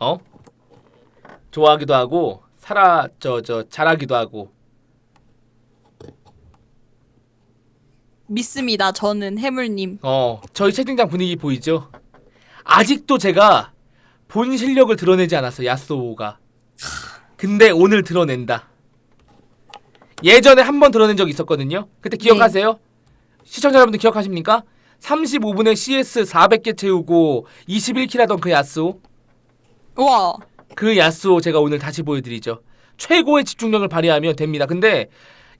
어? 좋아하기도 하고 살아 저 저 잘하기도 하고 믿습니다. 저는 해물님. 어 저희 채팅창 분위기 보이죠? 아직도 제가 본 실력을 드러내지 않았어 야스오가 근데 오늘 드러낸다 예전에 한 번 드러낸 적 있었거든요 그때 기억하세요? 시청자 여러분들 기억하십니까? 35분에 CS 400개 채우고 21킬 하던 그 야스오 우 와. 그 야스오 제가 오늘 다시 보여드리죠. 최고의 집중력을 발휘하면 됩니다. 근데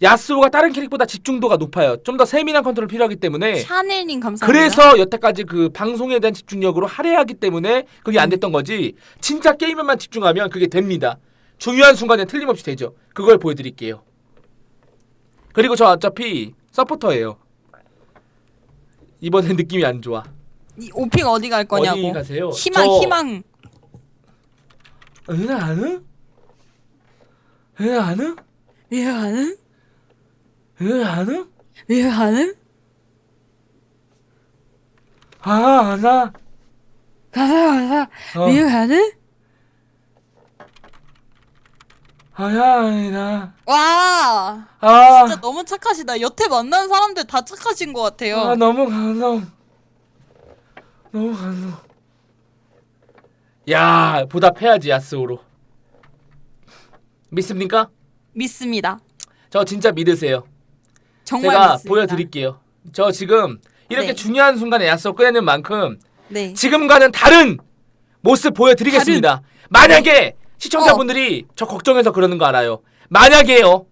야스오가 다른 캐릭보다 집중도가 높아요. 좀 더 세밀한 컨트롤 필요하기 때문에 샤넬님 감사합니다. 그래서 여태까지 그 방송에 대한 집중력으로 할애하기 때문에 그게 안 됐던 거지. 진짜 게임에만 집중하면 그게 됩니다. 중요한 순간에 틀림없이 되죠. 그걸 보여드릴게요. 그리고 저 어차피 서포터예요. 이번엔 느낌이 안 좋아. 이 오핑 어디 갈 거냐고. 어디 가세요? 희망 저- 희망. 응 아는? 응 아는? 왜 하는? 응 아는? 왜 하는? 아, 나, 가자 가자. 어, 왜 하는? 아야, 나, 와. 아, 진짜 너무 착하시다. 여태 만난 사람들 다 착하신 것 같아요. 아, 너무 감동. 너무 감동. 야, 보답해야지, 야스오로. 믿습니까? 믿습니다. 저 진짜 믿으세요. 정말 제가 믿습니다. 보여드릴게요. 저 지금 이렇게 네. 중요한 순간에 야스오 꺼내는 만큼 네. 지금과는 다른 모습 보여드리겠습니다. 만약에 시청자분들이 저 걱정해서 그러는 거 알아요. 만약에요,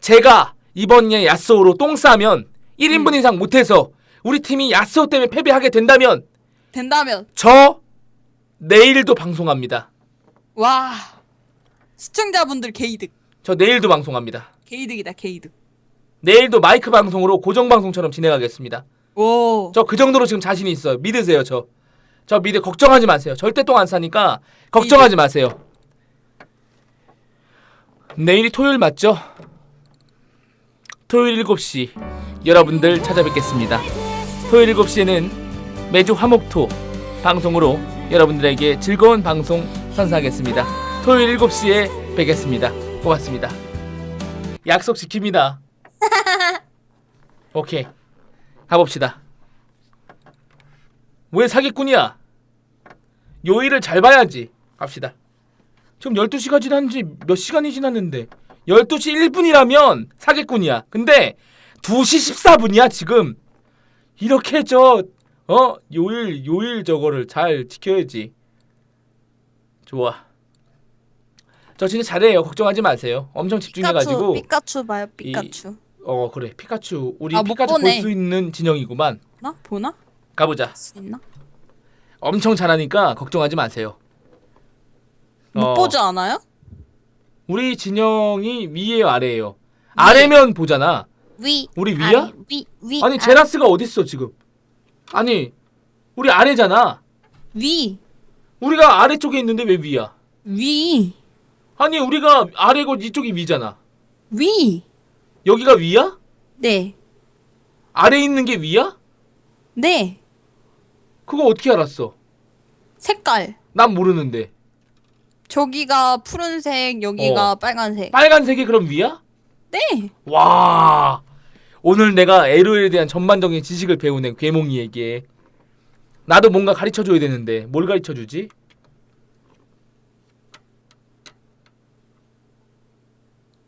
제가 이번에 야스오로 똥 싸면 1인분 이상 못해서 우리 팀이 야스오 때문에 패배하게 된다면 된다면 저 내일도 방송합니다. 와. 시청자분들 개이득. 저 내일도 방송합니다. 개이득이다 개이득. 내일도 마이크 방송으로 고정 방송처럼 진행하겠습니다. 오. 저 그 정도로 지금 자신이 있어요. 믿으세요, 저. 저 믿으 걱정하지 마세요. 절대 똥안 싸니까 걱정하지 마세요. 내일이 토요일 맞죠? 토요일 7시 여러분들 찾아뵙겠습니다. 토요일 7시에는 매주 화목토 방송으로 여러분들에게 즐거운 방송 선사하겠습니다. 토요일 7시에 뵙겠습니다. 고맙습니다. 약속 지킵니다. 오케이. 가봅시다. 왜 사기꾼이야? 요일을 잘 봐야지. 갑시다. 지금 12시가 지난 지 몇 시간이 지났는데 12시 1분이라면 사기꾼이야. 근데 2시 14분이야, 지금. 이렇게 저 어, 요일 요일 저거를 잘 지켜야지. 좋아. 저 진짜 잘해요. 걱정하지 마세요. 엄청 집중해 가지고 피카츄 봐요 피카츄. 어, 그래. 피카츄 우리 아, 못 피카츄 볼 보네. 수 있는 진영이구만. 나 보나? 가보자. 수 있나? 엄청 잘하니까 걱정하지 마세요. 못 어, 보지 않아요? 우리 진영이 위에요, 아래예요? 아래면 보잖아. 위. 우리 위야? 아래, 위 위. 아니 아, 제라스가 어딨어 지금? 아니 우리 아래잖아. 위. 우리가 아래쪽에 있는데 왜 위야? 위. 아니 우리가 아래고 이쪽이 위잖아. 위. 여기가 위야? 네. 아래 있는 게 위야? 네. 그거 어떻게 알았어? 색깔. 난 모르는데. 저기가 푸른색, 여기가 어. 빨간색. 빨간색이 그럼 위야? 네. 와 오늘 내가 LOL에 대한 전반적인 지식을 배우네 괴몽이에게 나도 뭔가 가르쳐줘야 되는데 뭘 가르쳐주지?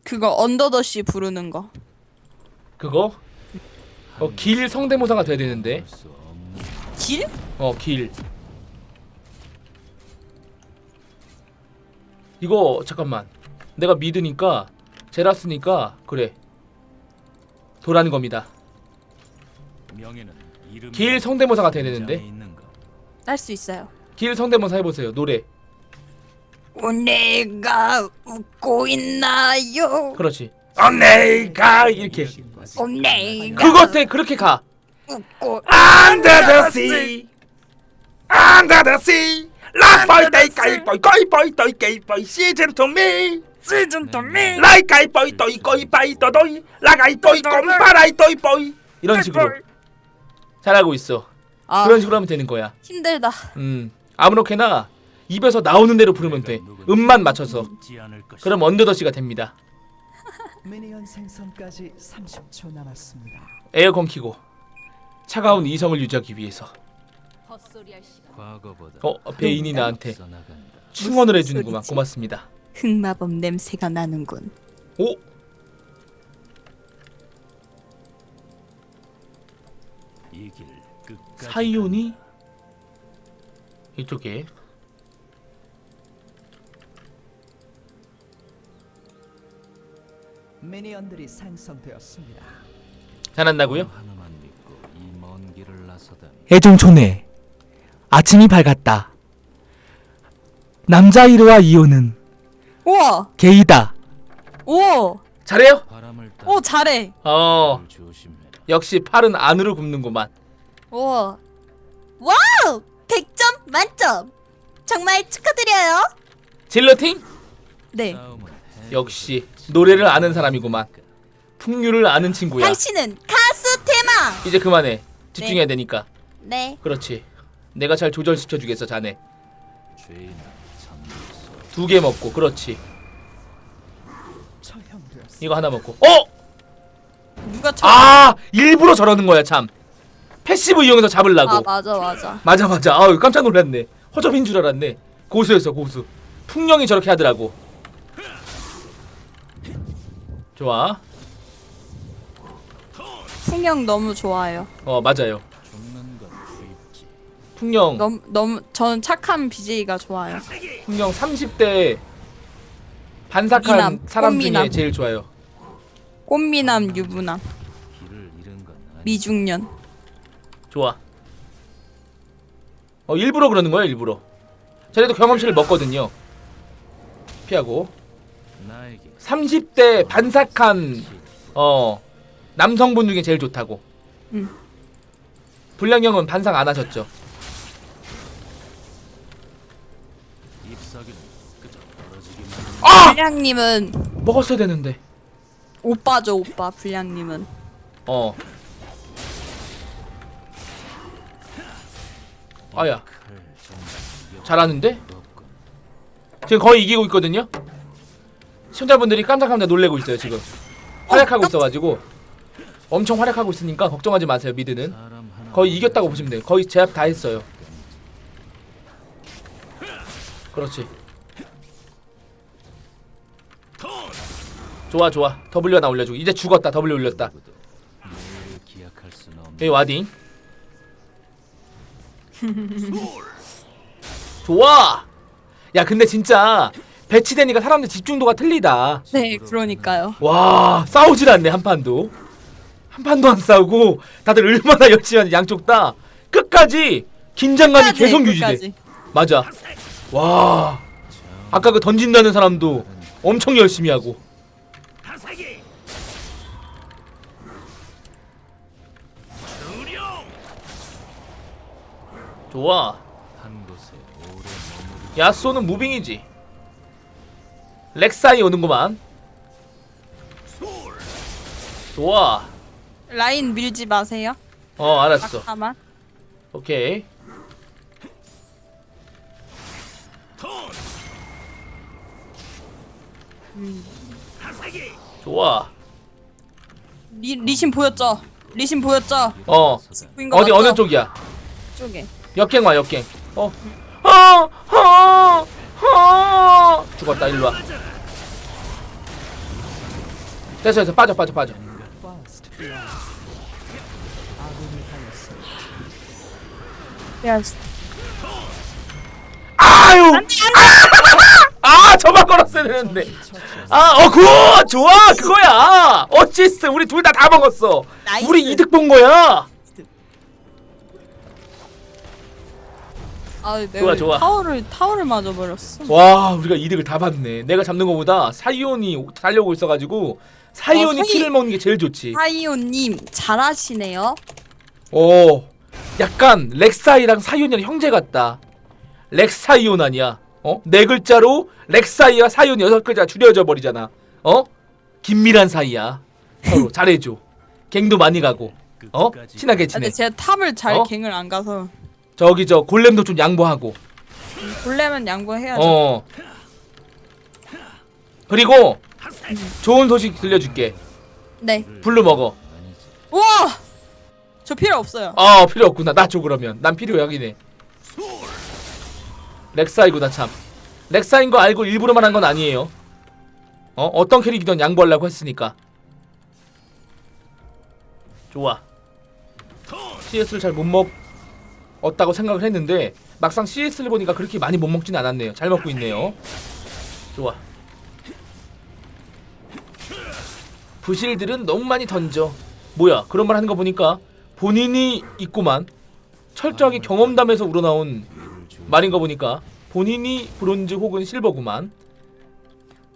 그거 언더더시 부르는 거. 그거? 어, 길 성대모사가 돼야 되는데 길? 어길 이거 잠깐만 내가 믿으니까 제라스니까 그래 도라는 겁니다 길 성대모사가 돼야 되는데? 딸 수 있어요. 길 성대모사 해보세요 노래 내가 웃고 있나요? 그렇지 어 내가 이렇게 내가 그것 때 그렇게 가 웃고 Under the sea Under the sea 라파이 따이 까이 빠이 까이 빠이 따이 까이 빠이 시즌 투미 시즌 투미 라이 까이 빠이 따이 까이 빠이 따도이 라가이 빠이 꼼바라이 따이 빠이 이런 식으로 잘하고 있어 아 그런 식으로 하면 되는 거야 힘들다. 음 아무렇게나 입에서 나오는 대로 부르면 돼. 음만 맞춰서. 그럼 언더더시가 됩니다. 미니언 생성까지 30초 남았습니다. 에어컨 키고 차가운 이성을 유지하기 위해서 헛소리할 시간. 과거보다 어 베인이 나한테. 충원을 해주는구만? 고맙습니다 흑마법 냄새가 나는군. 오 사이온이 이쪽에 미니언들이 생성되었습니다. 잘한다고요? 하나만 믿고 이먼 길을 나서다니 애정촌에 아침이 밝았다. 남자이르와 이오는 우와, 게이다. 오, 잘해요? 오 잘해. 어. 역시 팔은 안으로 굽는구만 우와, 와우, 100점 만점. 정말 축하드려요. 질러팅? 네, 역시 노래를 아는 사람이구만 풍류를 아는 친구야 당신은 가수 대망. 이제 그만해 집중해야 되니까 네, 그렇지 내가 잘 조절시켜 주겠어 자네 죄인은 참소 두 개 먹고 그렇지. 이거 하나 먹고 어! 누가 쳐? 아 일부러 저러는 거야 참 패시브 이용해서 잡으려고 아 맞아 맞아. 맞아 맞아 아우 깜짝 놀랐네 허접인 줄 알았네 고수였어 고수 풍령이 저렇게 하더라고 좋아 풍경 너무 좋아요. 어 맞아요. 풍령 너무 너무 저는 착한 BJ가 좋아요. 풍령 30대 반삭한 미남, 사람 꽃미남. 중에 제일 좋아요 꽃미남 유부남 길을 잃은 건 아니. 미중년. 좋아 어 일부러 그러는 거야 일부러 쟤네도 경험치를 먹거든요 피하고 나에게 30대 반삭한 어 남성분 중에 제일 좋다고. 음. 불량형은 반삭 안 하셨죠? 아! 불량님은 먹었어야 되는데. 오빠죠 오빠. 불량님은 어. 아야 잘하는데? 지금 거의 이기고 있거든요. 시청자분들이 깜짝깜짝 놀래고 있어요 지금. 활약하고 있어가지고 엄청 활약하고 있으니까 걱정하지 마세요 미드는. 거의 이겼다고 보시면 돼요. 거의 제압 다 했어요. 그렇지. 좋아 좋아. W 하나 올려주고 이제 죽었다. W 올렸다. 여기 와딩. 좋아. 야 근데 진짜 배치되니까 사람들 집중도가 틀리다. 네 그러니까요. 와 싸우질 않네 한 판도. 한 판도 안 싸우고 다들 얼마나 열심히 하는지 양쪽 다 끝까지 긴장감이 끝까지, 계속 유지돼. 끝까지. 맞아. 와. 아까 그 던진다는 사람도 엄청 열심히 하고. 좋아. 야쏘는 무빙이지. 렉사이 오는구만. 좋아. 라인 밀지 마세요. 어 알았어. 잠깐만. 오케이. 좋아. 리, 리신 보였죠? 리신 보였죠? 어. 보인 거 어디 맞죠? 어느 쪽이야? 쪽에. 역갱 와 역갱. 어. 어. 어. 어. 죽었다 일로 와. 됐어 됐어 빠져 빠져 빠져. Blood. 아유. 아 저만 걸었어야 되는데. 아어그 좋아 그거야. 어시스트 우리 둘 다 다 먹었어. 나이스. 우리 이득 본 거야. 아, 내가 좋아, 좋아. 타워를 타워를 맞아 버렸어. 와 우리가 이득을 다 봤네. 내가 잡는 거보다 사이온이 달려오고 있어가지고 사이온이 어, 사이- 킬을 먹는 게 제일 좋지. 하이오님 잘하시네요. 오, 약간 렉사이랑 사이온이랑 형제 같다. 렉사이온 아니야? 어? 네 글자로 렉사이와 사이온 여섯 글자 줄여져 버리잖아. 어? 긴밀한 사이야. 서로 잘해줘. 갱도 많이 가고. 어? 친하게 아, 지내. 근데 제가 탑을 잘 어? 갱을 안 가서 저기 저 골렘도 좀 양보하고. 볼려면 양보해야죠. 어. 그리고 좋은 소식 들려줄게. 네. 블루 먹어. 우와! 저 필요 없어요. 아 필요 없구나. 나 줘 그러면. 난 필요하긴 해. 렉사이구나 참. 렉사인 거 알고 일부러 말한 건 아니에요. 어 어떤 캐릭이든 양보하려고 했으니까. 좋아. CS를 잘 못 먹었다고 생각을 했는데 막상 CS를 보니까 그렇게 많이 못 먹진 않았네요. 잘 먹고 있네요. 좋아. 부실들은 너무 많이 던져. 뭐야? 그런 말 하는 거 보니까 본인이 있구만. 철저하게 경험담에서 우러나온 말인 거 보니까 본인이 브론즈 혹은 실버구만.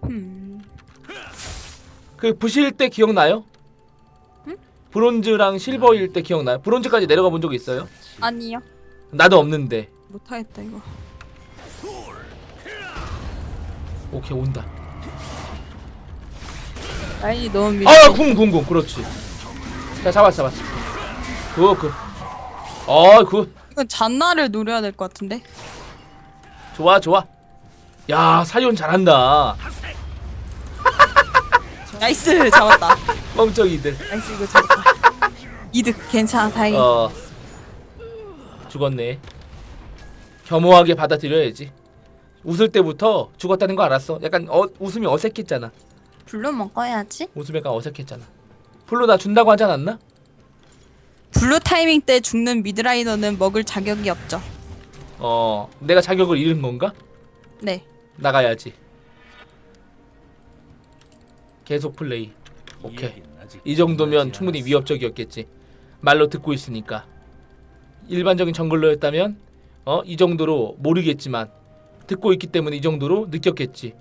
음. 그 부실 때 기억나요? 브론즈랑 실버일 때 기억나요? 브론즈까지 내려가 본 적 있어요? 아니요. 나도 없는데. 못하겠다 이거. 오케이 온다. 라인이 너무 밀. 아, 궁, 궁, 궁. 그렇지. 자, 잡았어, 잡았어. 그, 그. 어, 그. 이건 잔나를 노려야 될 것 같은데. 좋아, 좋아. 야, 사이온 잘한다. 나이스 잡았다. 멍청이들. 나이스 이거 잡았다. 이득 괜찮아 다행히. 어. 죽었네. 겸허하게 받아들여야지. 웃을 때부터 죽었다는 거 알았어. 약간 어, 웃음이 어색했잖아. 블루 먹어야지. 웃음이 약간 어색했잖아. 풀로 나 준다고 하지 않았나? 블루 타이밍 때 죽는 미드라이너는 먹을 자격이 없죠. 어, 내가 자격을 잃은 건가? 네. 나가야지. 계속 플레이. 오케이. 이 정도면 충분히. 위협적이었겠지. 말로 듣고 있으니까. 일반적인 정글러였다면 어, 이 정도로 모르겠지만 듣고 있기 때문에 이 정도로 느꼈겠지.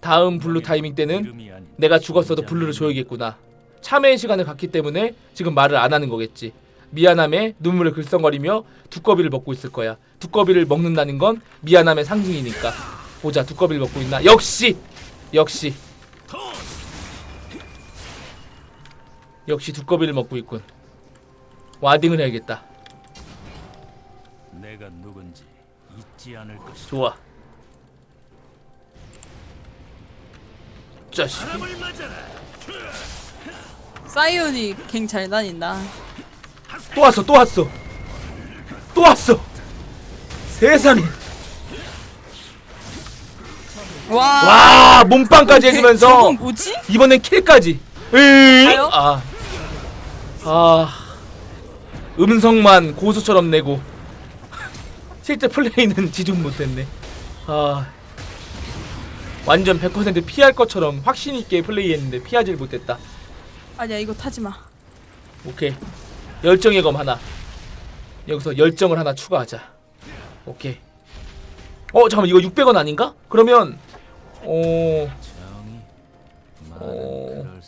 다음 블루 타이밍 때는 내가 죽었어도 블루를 줘야겠구나. 참회의 시간을 갖기 때문에 지금 말을 안 하는 거겠지. 미안함에 눈물을 글썽거리며 두꺼비를 먹고 있을 거야. 두꺼비를 먹는다는 건 미안함의 상징이니까. 보자, 두꺼비를 먹고 있나? 역시, 역시, 역시 두꺼비를 먹고 있군. 와딩을 해야겠다. 내가 누군지 잊지 않을 것이다. 좋아. 자식. 사이온이 갱 잘 다닌다. 또 왔어, 또 왔어, 또 왔어. 세상에. 와. 와 몸빵까지 개- 해주면서 저건 뭐지? 이번엔 킬까지 으이! 가요? 아, 아 음성만 고수처럼 내고 실제 플레이는 지중 못했네 아 완전 100% 피할 것처럼 확신 있게 플레이했는데 피하질 못했다 아니야 이거 타지 마. 오케이 열정의 검 하나. 여기서 열정을 하나 추가하자. 오케이. 어 잠깐만. 이거 600원 아닌가? 그러면 어... 어.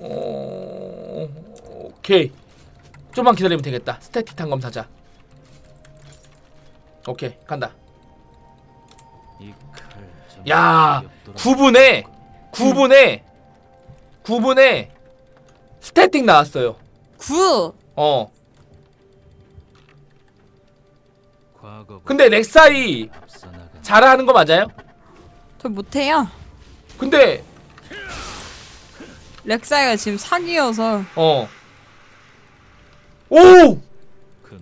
어... 오케이. 좀만 기다리면 되겠다. 스태틱 탄검 사자. 오케이. 간다. 야 9분에 9분에 9분에 스태틱 나왔어요. 구. 어 근데 렉사이 잘하는 거 맞아요? 저 못해요. 근데 렉사이가 지금 사기여서 어 오! 그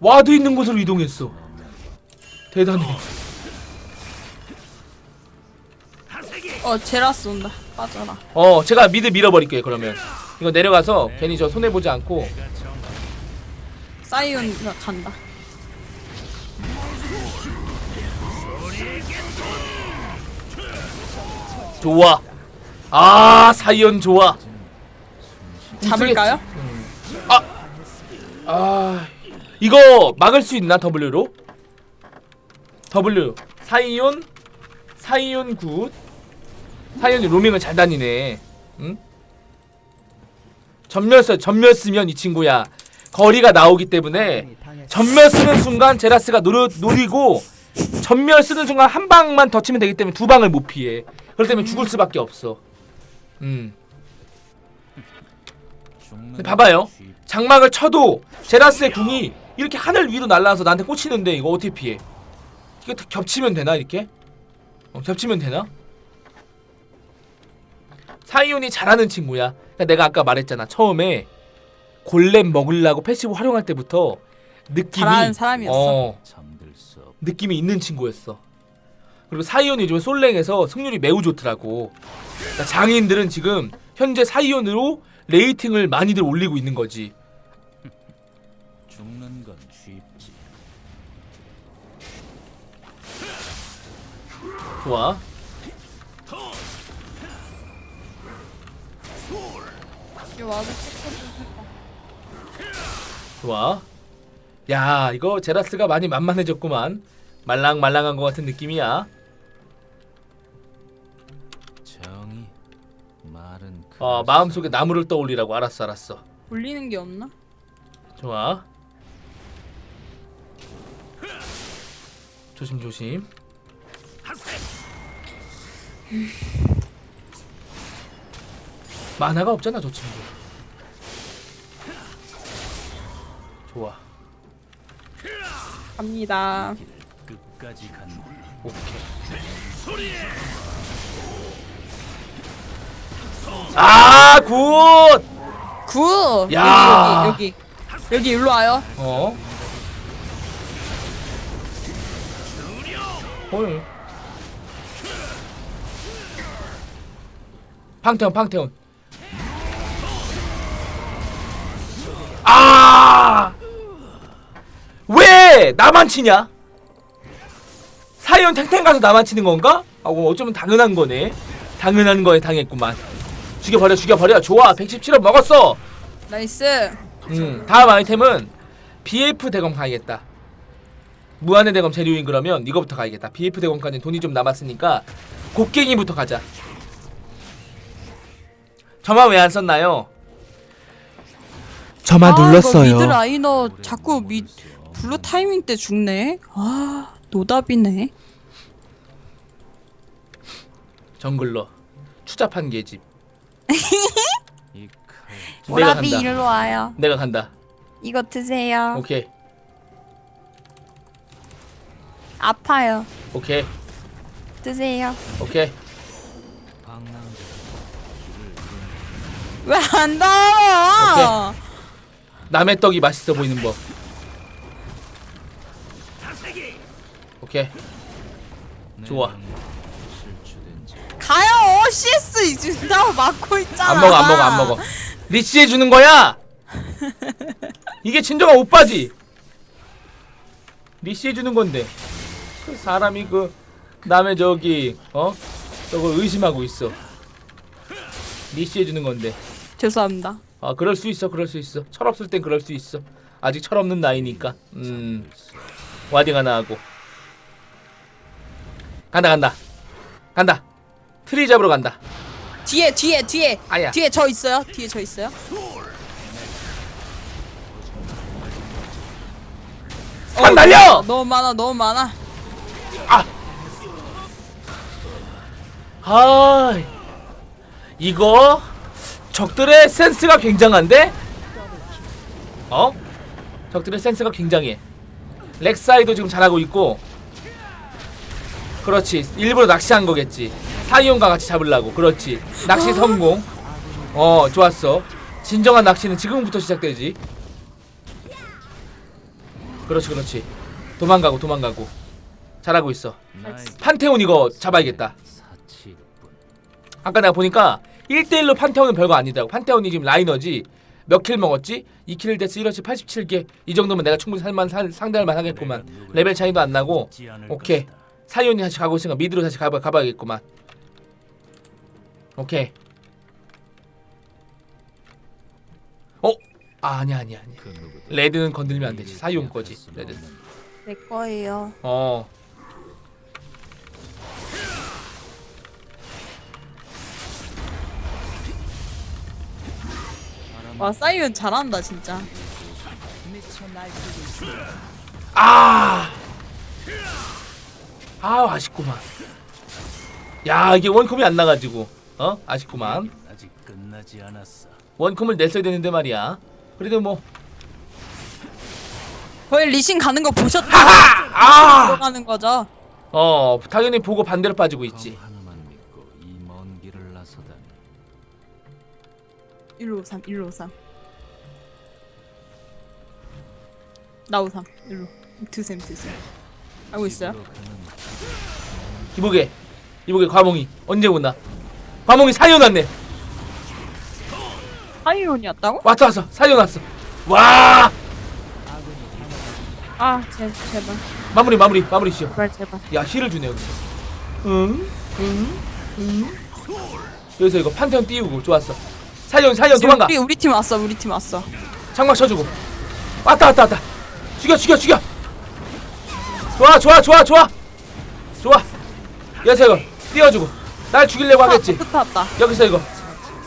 와드 있는 곳으로 이동했어 대단해 어 제라스 온다. 빠져라. 어 제가 미드 밀어버릴게요 그러면 이거 내려가서 괜히 저 손해 보지 않고. 사이온가 간다. 좋아. 아 사이언 좋아. 잡을까요? 아 이거 막을 수 있나 W로? W. 사이온? 사이온 굿. 사이온이 로밍을 잘 다니네. 응? 전멸 써 전멸 쓰면 이 친구야 거리가 나오기 때문에 전멸 쓰는 순간 제라스가 노려, 노리고 전멸 쓰는 순간 한 방만 더 치면 되기 때문에 두 방을 못 피해 그렇기 때문에 죽을 수밖에 없어 음 근데 봐봐요. 쉽- 장막을 쳐도 제라스의 궁이 이렇게 하늘 위로 날아서 나한테 꽂히는데 이거 어떻게 피해? 다 겹치면 되나 이렇게? 어, 겹치면 되나? 사이온이 잘하는 친구야. 그러니까 내가 아까 말했잖아. 처음에 골렘 먹으려고 패시브 활용할 때부터 느낌이 잘하는 사람이었어. 어. 느낌이 있는 친구였어. 그리고 사이온이 요즘 솔랭에서 승률이 매우 좋더라고. 그러니까 장인들은 지금 현재 사이온으로 레이팅을 많이들 올리고 있는 거지. 죽는 건 쉽지. 좋아. 와서 찍어줘. 좋아. 야, 이거 제라스가 많이 만만해졌구만. 말랑말랑한 것 같은 느낌이야. 정이 말은 어, 그럴 마음속에 수 나무를 떠올리라고. 알았어, 알았어. 올리는 게 없나? 좋아. 조심 조심. 만화가 없잖아, 저 친구. 좋아. 갑니다. 끝까지 간다. 오케이. 아, 굿! 굿. 야. 여기 여기 여기 여기 일로 와요. 어? 헐. 팡태온, 팡태온. 아! 왜 나만 치냐? 사이온 탱탱 가서 나만 치는 건가? 아, 뭐 어쩌면 당연한 거네. 당연한 거에 당했구만. 죽여버려, 죽여버려. 좋아, 117원 먹었어. 나이스. 음, 다음 아이템은 BF 대검 가야겠다. 무한의 대검 재료인 그러면 이거부터 가야겠다. BF 대검까지 돈이 좀 남았으니까 곡괭이부터 가자. 저만 왜 안 썼나요? 저만 아, 이거 눌렀어요. 미드 라이너 자꾸 미 블루 타이밍 때 죽네. 아 노답이네. 정글러 추잡한 계집. 내가 오라비 간다. 일로 와요. 내가 간다. 이거 드세요. 오케이, 아파요. 오케이, 드세요. 오케이. 왜 안 닿아? 남의 떡이 맛있어 보이는 법. 오케이. 좋아. 가요. CS 준다고 막고 있잖아. 안 먹어, 안 먹어, 안 먹어. 리치 해 주는 거야. 이게 진정한 오빠지. 리치 해 주는 건데. 그 사람이 그 남의 저기 어 저걸 의심하고 있어. 리치 해 주는 건데. 죄송합니다. 아 그럴 수 있어, 그럴 수 있어. 철 없을 땐 그럴 수 있어. 아직 철 없는 나이니까. 음 와딩 하나 하고. 간다, 간다, 간다. 트리 잡으러 간다. 뒤에 뒤에 뒤에 아야. 뒤에 저 있어요. 뒤에 저 있어요. 산 어, 날려! 너무 많아 너무 많아. 아 이거 적들의 센스가 굉장한데? 어? 적들의 센스가 굉장해. 렉사이도 지금 잘하고 있고. 그렇지. 일부러 낚시한 거겠지. 사이온과 같이 잡으려고. 그렇지. 낚시 성공. 어, 좋았어. 진정한 낚시는 지금부터 시작되지. 그렇지, 그렇지. 도망가고, 도망가고. 잘하고 있어. 판테온 이거 잡아야겠다. 아까 내가 보니까 1대1로 판테온은 별거 아니더라고. 판테온이 지금 라이너지 몇 킬 먹었지? 2킬 데스 1어치 87개. 이 정도면 내가 충분히 살만 살, 상대할 만 하겠구만. 레벨 차이도 안 나고. 오케이. 사이온이 다시 가고 있으니까 미드로 다시 가봐, 가봐야겠구만. 오케이. 어? 아, 아니야 아니야 아니야. 레드는 건들면 안 되지. 사이온 거지 레드 내 거예요. 어 와 사이언 잘한다 진짜. 아! 아 아쉽구만. 야 이게 원컴이 안 나가지고 어 아쉽구만. 아직 끝나지 않았어. 원컴을 냈어야 되는데 말이야. 그래도 뭐 거의 리신 가는 거 보셨다. 아! 들어가는 거죠. 어 당연히 보고 반대로 빠지고 있지 153, 153. 나 53, 1로. 드셈, 드셈. 알고 있어요? 이보게 이보게 과몽이 언제 오나 과몽이 사려놨네 하이온이었다고? 왔다 왔어 사려놨어 와 아, 제, 제발, 마무리 마무리 마무리 시죠 제발, 제발. 야 힐을 주네 여기서 응? 응? 응? 여기서 이거 판테온 띄우고 좋았어 사연 사연 지금 도망가. 우리, 우리 팀 왔어, 우리 팀 왔어. 장막 쳐주고. 왔다 왔다 왔다. 죽여 죽여 죽여. 좋아 좋아 좋아 좋아. 좋아. 여기서 이거 띄워주고. 날 죽이려고 하겠지. 끝 왔다. 여기서 이거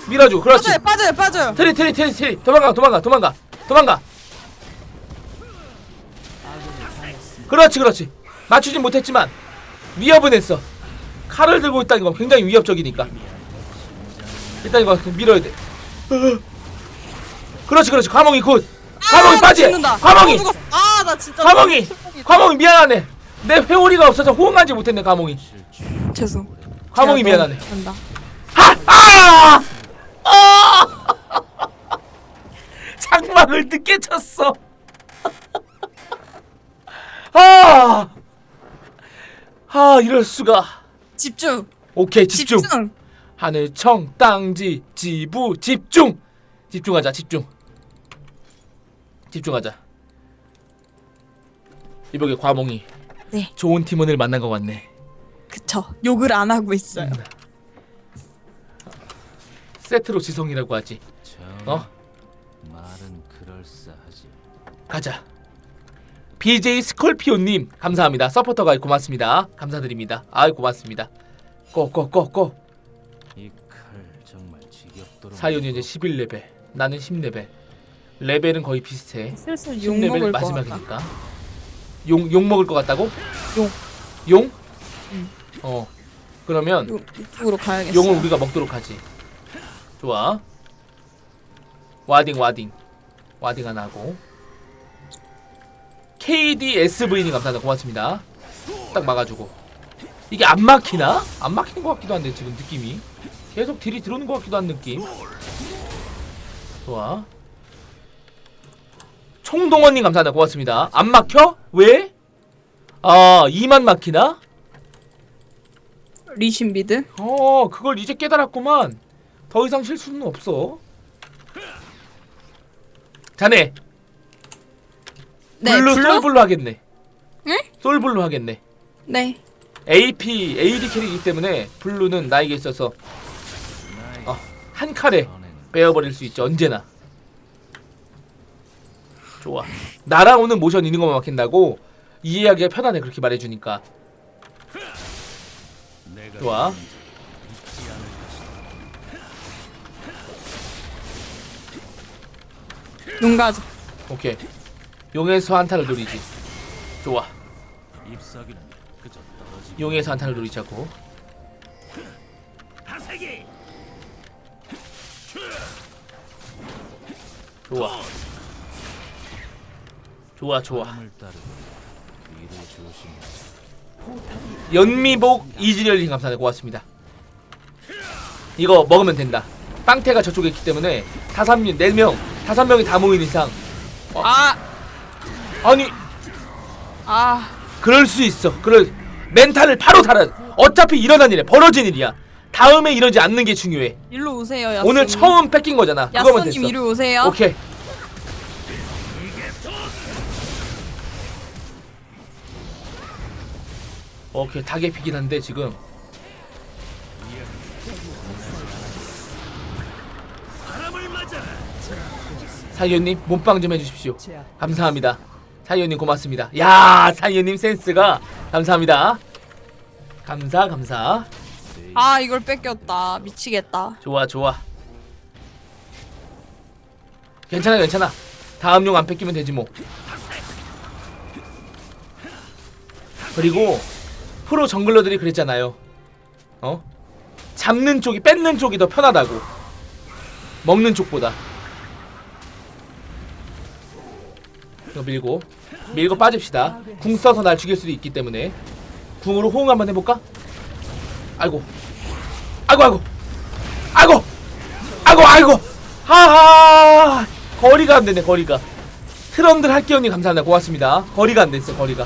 밀어주고. 그렇지. 빠져요, 빠져요, 빠져요. 트리 트리 트리 트리. 도망가 도망가 도망가. 도망가. 그렇지 그렇지. 맞추진 못했지만 위협은 했어. 칼을 들고 있다는 건 굉장히 위협적이니까. 일단 이거 밀어야 돼 그렇지 그렇지 과몽이 굿 과몽이 아, 빠지 나 죽는다. 과몽이 아, 죽었어. 아, 나 진짜. 과몽이. 과몽이 미안하네 내 회오리가 없어서 호응하지 못했네 과몽이 죄송. 과몽이 미안하네 잘한다. 아! 아! 장막을 늦게 쳤어. 아! 아, 이럴 수가. 집중. 오케이, 집중. 집중. 하늘 청 땅지 지부 집중. 집중하자, 집중. 집중하자. 이보게 과몽이 네, 좋은 팀원을 만난 것 같네. 그쵸. 욕을 안 하고 있어요. 세트로 지성이라고 하지. 정 어? 말은 그럴싸하지 가자. BJ 스콜피오님 감사합니다. 서포터가 고맙습니다. 감사드립니다. 아이 고맙습니다. 고고고고. 사연이 이제 11레벨. 나는 10레벨. 레벨은 거의 비슷해. 슬슬 욕 10레벨 먹을 것 같다. 마지막이니까. 용, 용 먹을 것 같다고? 용. 용? 응. 어. 그러면 요, 이쪽으로 가야겠어. 용을 우리가 먹도록 하지. 좋아. 와딩 와딩. 와딩 하나 하고. KDSV님 감사합니다. 고맙습니다. 딱 막아주고. 이게 안 막히나? 안 막히는 것 같기도 한데 지금 느낌이. 계속 딜이 들어오는 것 같기도 한 느낌. 좋아. 총동원님 감사합니다. 고맙습니다. 안 막혀? 왜? 아, 이만 막히나? 리신 미드. 어, 그걸 이제 깨달았구만. 더 이상 실수는 없어. 자네, 네, 블루 블루? 솔블루 하겠네. 응? 솔블루 하겠네. 네. AP, AD 캐릭이기 때문에 블루는 나에게 있어서 어, 한 칼에 전엔 베어버릴 수 있죠. 언제나. 좋아. 날아오는 모션 있는 것만 막힌다고 이해하기가 편하네. 그렇게 말해주니까. 좋아. 용 가자. 오케이. 용에서 한타를 노리지. 좋아. 용에서 한타를 노리자고. 좋아. 좋아, 좋아. 연미복 이지렬님 감사합니다. 고맙습니다. 이거 먹으면 된다. 빵태가 저쪽에 있기 때문에 다섯 명, 네 명, 다섯 명이 다 모인 이상 아, 아니 아. 그럴 수 있어. 그럴 멘탈을 바로 달아. 어차피 일어난 일이야. 벌어진 일이야. 다음에 이러지 않는 게 중요해. 일로 오세요, 야스님. 오늘 처음 뺏긴 거잖아. 그거면 야스님 됐어. 이리 오세요. 오케이. 오케이 닭에 피긴 한데 지금 사위원님 몸빵 좀 해주십시오. 감사합니다. 사위원님 고맙습니다. 야 사위원님 센스가 감사합니다. 감사 감사. 아, 이걸 뺏겼다. 미치겠다. 좋아 좋아. 괜찮아 괜찮아. 다음 용 안 뺏기면 되지 뭐. 그리고 프로 정글러들이 그랬잖아요. 어? 잡는 쪽이 뺏는 쪽이 더 편하다고. 먹는 쪽보다. 이거 밀고. 밀고 빠집시다. 궁 써서 날 죽일 수도 있기 때문에. 궁으로 호응 한번 해볼까? 아이고. 아이고 아이고. 아이고. 아이고 아이고. 하하. 거리가 안 되네 거리가. 트런들 할게요님 감사합니다. 고맙습니다. 거리가 안 됐어 거리가.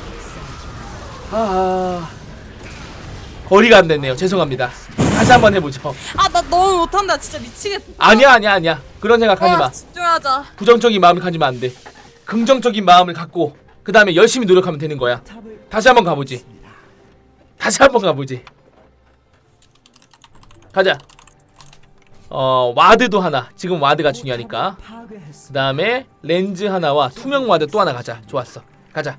하하. 거리가 안 됐네요. 죄송합니다. 다시 한번 해보죠. 아 나 너무 못한다. 진짜 미치겠다. 아니야 아니야 아니야. 그런 생각하지 마. 아, 집중하자. 부정적인 마음을 가지면 안 돼. 긍정적인 마음을 갖고 그 다음에 열심히 노력하면 되는 거야. 다시 한번 가보지. 다시 한번 가보지. 가자. 어 와드도 하나. 지금 와드가 중요하니까. 그. 다음에 렌즈 하나와 투명 와드 또 하나 가자. 좋았어. 가자.